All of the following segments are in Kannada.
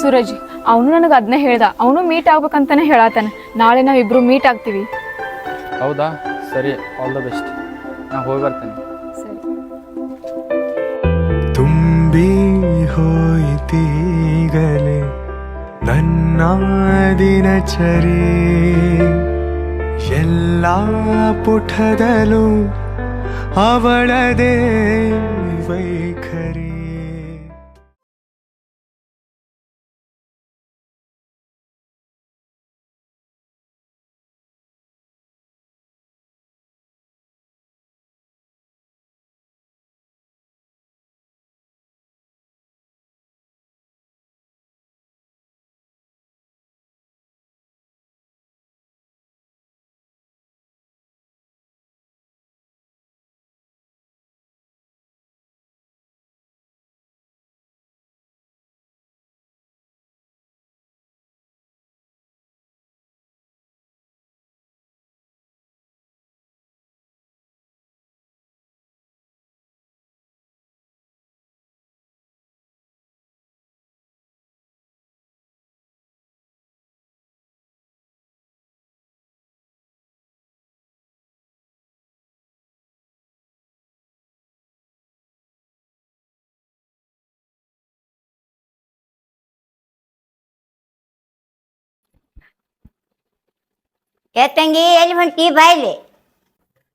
ಸೂರಜ್ ಅವನು ನನಗೆ ಅದನ್ನೇ ಹೇಳ್ದ. ಅವನು ಮೀಟ್ ಆಗ್ಬೇಕಂತಾನೆ ಹೇಳತ್ತಾನೆ ನಾಳೆ ನಾವಿಬ್ರು ಮೀಟ್ ಆಗ್ತೀವಿ. ಹೌದಾ? ಸರಿ ಆಲ್ ದ ಬೆಸ್ಟ್ ನಾ ಹೋಗಿ ಬರ್ತೇನೆ. ಸರಿ. ತುಂಬಿ ಹೋಯಿತೀಗಲೇ ನನ್ನ ದಿನಚರಿ. ಎಲ್ಲ ಪುಟದಲ್ಲೂ ಅವಳದೇ ವೈಖರಿ. ಏ ತಂಗಿ ಎಲ್ಲಿ ಹೊಂಟಿ ಬಾಯ್ಲಿ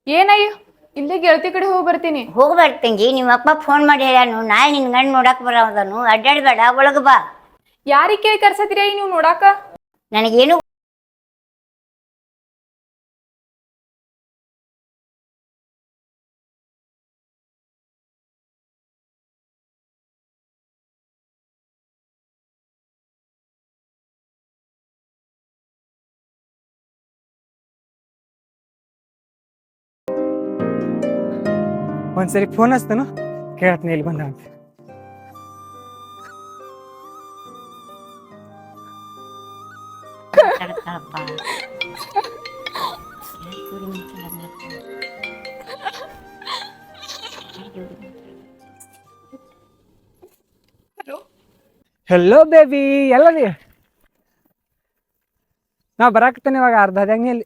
ಏನಯ್ಯ ಇಲ್ಲೇ ಗೆಳತಿ ಕಡೆ ಹೋಗಿ ಬರ್ತೀನಿ. ಹೋಗ್ಬೇಡ ತಂಗಿ ನಿಮ್ಮ ಅಪ್ಪ ಫೋನ್ ಮಾಡಿ ಹೇಳ್ಯಾನು ನಾಳೆ ನಿನ್ ಗಂಡ್ ನೋಡಕ್ ಬರೋದನು. ಅಡ್ಡಾಡ್ಬೇಡ ಒಳಗ ಬಾ. ಯಾರಿಗೆ ಕೇಳಿ ಕರ್ಸತ್ತೀರ ನೀವು ನೋಡಾಕ? ನನಗೇನು ಒಂದ್ಸರಿ ಫೋನ್ ಹಚ್ತಾನು? ಕೇಳತ್ನ ಇಲ್ಲಿ ಬಂದ ಅಂತ. ಹೆಲೋ ಬೇಬಿ ಎಲ್ಲದಿ ನಾ ಬರಾಕತ್ತೇನೆ ಇವಾಗ ಅರ್ಧ ಅದ್ಯಾಗ ನೀ ಅಲ್ಲಿ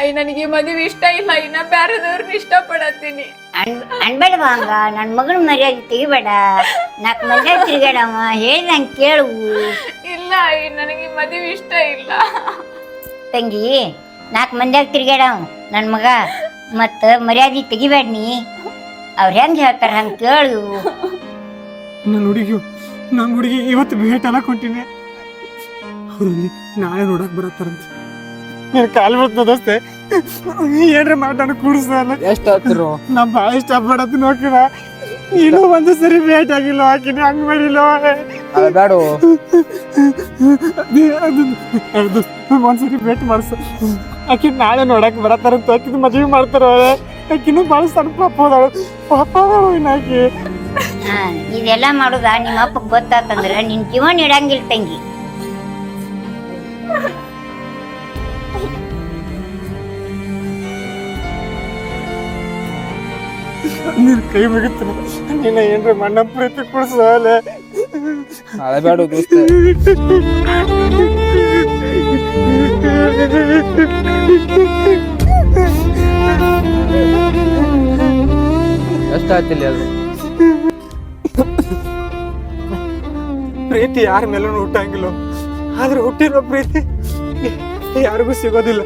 ಅಯ್ಯ ನನಗೆ ಮದುವೆ ಇಷ್ಟ ಇಲ್ಲ. ಇನ್ನ ಬ್ಯಾರದವ್ರನ್ನ ಇಷ್ಟಪಡತ್ತೀನಿ. ಅನ್ ಅನ್ಬೇಡ ಹಂಗ? ನನ್ನ ಮಗನ ಮರ್ಯಾದೆ ತೆಗಿಬೇಡ. ನಾಲ್ಕು ಮಂದಿ ಹೇಳಿ ನಂಗೆ ಕೇಳು. ಇಲ್ಲ ಅಯ್ಯ ನನಗೆ ಮದುವೆ ಇಷ್ಟ ಇಲ್ಲ. ತಂಗಿ ನಾಲ್ಕು ಮಂದ್ಯಾಗ ತಿರ್ಗ್ಯಾಡವ. ನನ್ನ ಮಗ. ಮತ್ತು ಮರ್ಯಾದೆ ತೆಗಿಬೇಡ ನೀ. ಅವ್ರು ಹೆಂಗೆ ಹೇಳ್ತಾರೆ ಹಂಗೆ ಕೇಳು. ನನ್ನ ಹುಡುಗಿ ನನ್ನ ಹುಡುಗಿ ಇವತ್ತು ಭೇಟಿ ಅಲ್ಲ ಅವ್ರಲ್ಲಿ ನಾಳೆ ನೋಡಕ್ ಬರತ್ತಾರಂತ. ನೀನು ಕಾಲು ಬರ್ತದ ದೋಸ್ತೆ. ಏನ್ರ ಮಾತಾಡ ಕೂಡಿಸಲ್ಲ ಎಷ್ಟು ಆಗ್ತಿರೋ ನಮ್ಮ ಭಾಳ ಇಷ್ಟಪಡತ್ ನೋಡ್ಕಿನ ಇನ್ನೂ ಒಂದು ಸರಿ ಭೇಟಿ ಆಗಿಲ್ಲ ಆಕಿನ ಹಂಗ್ ಮಾಡಿಲ್ಲ? ಬೇಡ. ಒಂದ್ಸರಿ ಭೇಟ್ ಮಾಡಿಸ. ಆಕಿ ನಾಳೆ ನೋಡಕ್ ಬರತ್ತಾರಂತ ಆಕಿನ ಮದ್ವೆ ಮಾಡ್ತಾರ ಆಕಿನೂ ಭಾಳ ಸಣ್ಣ ಪಾಪ ಅದಾಳು. ಪಾಪ ಅದಾಳು ಇನ್ನಾಕಿ ಇದೆಲ್ಲ ಮಾಡುದ ನಿಮ್ಮ ಅಪ್ಪ ಗೊತ್ತಾತಂದ್ರ ನಿನ್ ಜೀವನ ಇಡಂಗಿಲ್ಲ ತಂಗಿ. ನೀನ್ ಕೈ ಮುಗಿತು. ನಿನ್ನ ಏನ್ರ ಮಣ್ಣ ಪ್ರೀತಿ ಕೊಡ್ಸಲ್ಲ ನಾಳೆ ಬೇಡ ದೋಸ್ತ. ಎಷ್ಟು ಆಗ್ತಿಲ್ಲ ಅದು ಪ್ರೀತಿ ಯಾರ ಮೇಲೂ ಹುಟ್ಟಂಗಿಲ್ಲ. ಆದ್ರೆ ಹುಟ್ಟಿರೋ ಪ್ರೀತಿ ಯಾರಿಗೂ ಸಿಗೋದಿಲ್ಲ.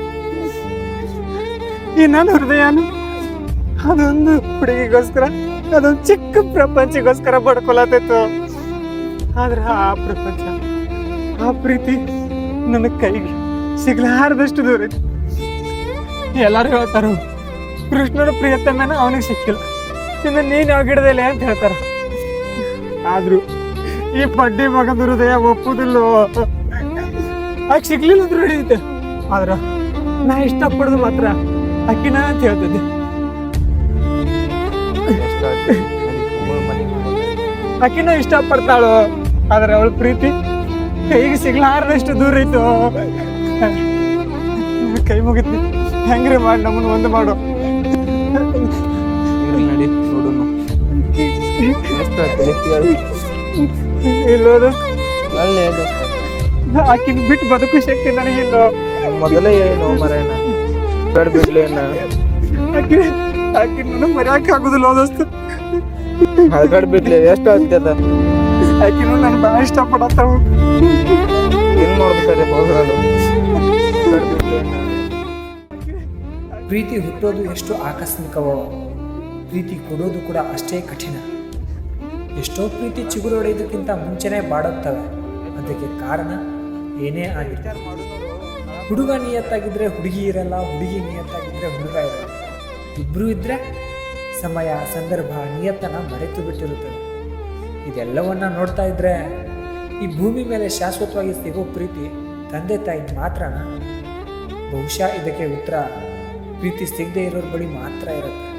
ಈ ನನ್ನ ಹೃದಯನು ಅದೊಂದು ಹುಡುಗಿಗೋಸ್ಕರ, ಅದೊಂದು ಚಿಕ್ಕ ಪ್ರಪಂಚಗೋಸ್ಕರ ಬಡ್ಕೊಳತಿತ್ತು. ಆದ್ರೆ ಆ ಪ್ರಪಂಚ, ಆ ಪ್ರೀತಿ ನನ್ನ ಕೈಗೆ ಸಿಗ್ಲಾರ್ದಷ್ಟು ದೂರ ಎಲ್ಲಾರು ಹೇಳ್ತಾರ, ಕೃಷ್ಣನ ಪ್ರಿಯತನ ಅವನಿಗೆ ಸಿಕ್ಕಿಲ್ಲ. ಇನ್ನು ನೀನು ಯಾವ ಗಿಡದಲ್ಲಿ ಅಂತ ಹೇಳ್ತಾರ. ಆದ್ರೂ ಈ ಪಡ್ಡಿ ಮಗನ ಹೃದಯ ಒಪ್ಪುದಿಲ್ಲ. ಆಕೆ ಸಿಗ್ಲಿಲ್ಲ ಅಂದ್ರೆ ಹಿಡಿಯುತ್ತೆ ಆದ್ರ ನಾ ಇಷ್ಟಪಡೋದು ಮಾತ್ರ ಅಕ್ಕಿನ ಅಂತ ಹೇಳ್ತಿದ್ದೆ. ಅಕ್ಕಿನ ಇಷ್ಟಪಡ್ತಾಳು ಆದ್ರೆ ಅವಳ ಪ್ರೀತಿ. ಈಗ ಸಿಗ್ಲಾರ್ದಷ್ಟು ದೂರ ಇತ್ತು. ಕೈ ಮುಗಿತಿ ಹೆಂಗ್ರಿ ಮಾಡಿ ನಮ್ಮನ್ನ ಒಂದು ಮಾಡು. ನಡಿ ನೋಡೋಣ ಇಲ್ಲೋದು. ಆಕಿನ ಬಿಟ್ಟು ಬದುಕು ಶಕ್ತಿ ನನಗಿಲ್ಲ. ಮೊದಲೇ ಏನು ಮರೇನ ಬೇಡ ಬಿಡ್ಲೇನ ಆಕಿ ಆಕಿ ನನ್ನ ಮರ್ಯಾಕೆ ಆಗುದಿಲ್ಲ ದೋಸ್ತ. ಬೇಡ ಬಿಡ್ಲಿ ಎಷ್ಟು ಆಗ್ತದ ಆಕಿನೂ ನಾನು ಭಾಳ ಇಷ್ಟಪಡತ್ತಾವು ಏನು ಮಾಡ್ಬೇಕಾರೆ ಪ್ರೀತಿ ಹುಟ್ಟೋದು ಎಷ್ಟು ಆಕಸ್ಮಿಕವೋ ಪ್ರೀತಿ ಕೊಡೋದು ಕೂಡ ಅಷ್ಟೇ ಕಠಿಣ. ಎಷ್ಟೋ ಪ್ರೀತಿ ಚಿಗುರು ಹೊಡೆಯೋದಕ್ಕಿಂತ ಮುಂಚೆನೇ ಬಾಡುತ್ತವೆ ಅದಕ್ಕೆ ಕಾರಣ ಏನೇ ಆಗಿರ್ತಾರೆ ಹುಡುಗ ನಿಯತ್ತಾಗಿದ್ರೆ ಹುಡುಗಿ ಇರಲ್ಲ ಹುಡುಗಿ ನಿಯತ್ತಾಗಿದ್ರೆ ಹುಡುಗ ಇರಲ್ಲ. ಇಬ್ಬರು ಇದ್ದರೆ ಸಮಯ, ಸಂದರ್ಭ, ನಿಯತನ ಮರೆತು ಬಿಟ್ಟಿರುತ್ತದೆ ಇದೆಲ್ಲವನ್ನ ನೋಡ್ತಾ ಇದ್ರೆ ಈ ಭೂಮಿ ಮೇಲೆ ಶಾಶ್ವತವಾಗಿ ಸಿಗೋ ಪ್ರೀತಿ ತಂದೆ ತಾಯಿ ಮಾತ್ರನ? ಬಹುಶಃ ಇದಕ್ಕೆ ಉತ್ತರ ಪ್ರೀತಿ ಸಿಗದೆ ಇರೋರ ಬಳಿ ಮಾತ್ರ ಇರುತ್ತೆ.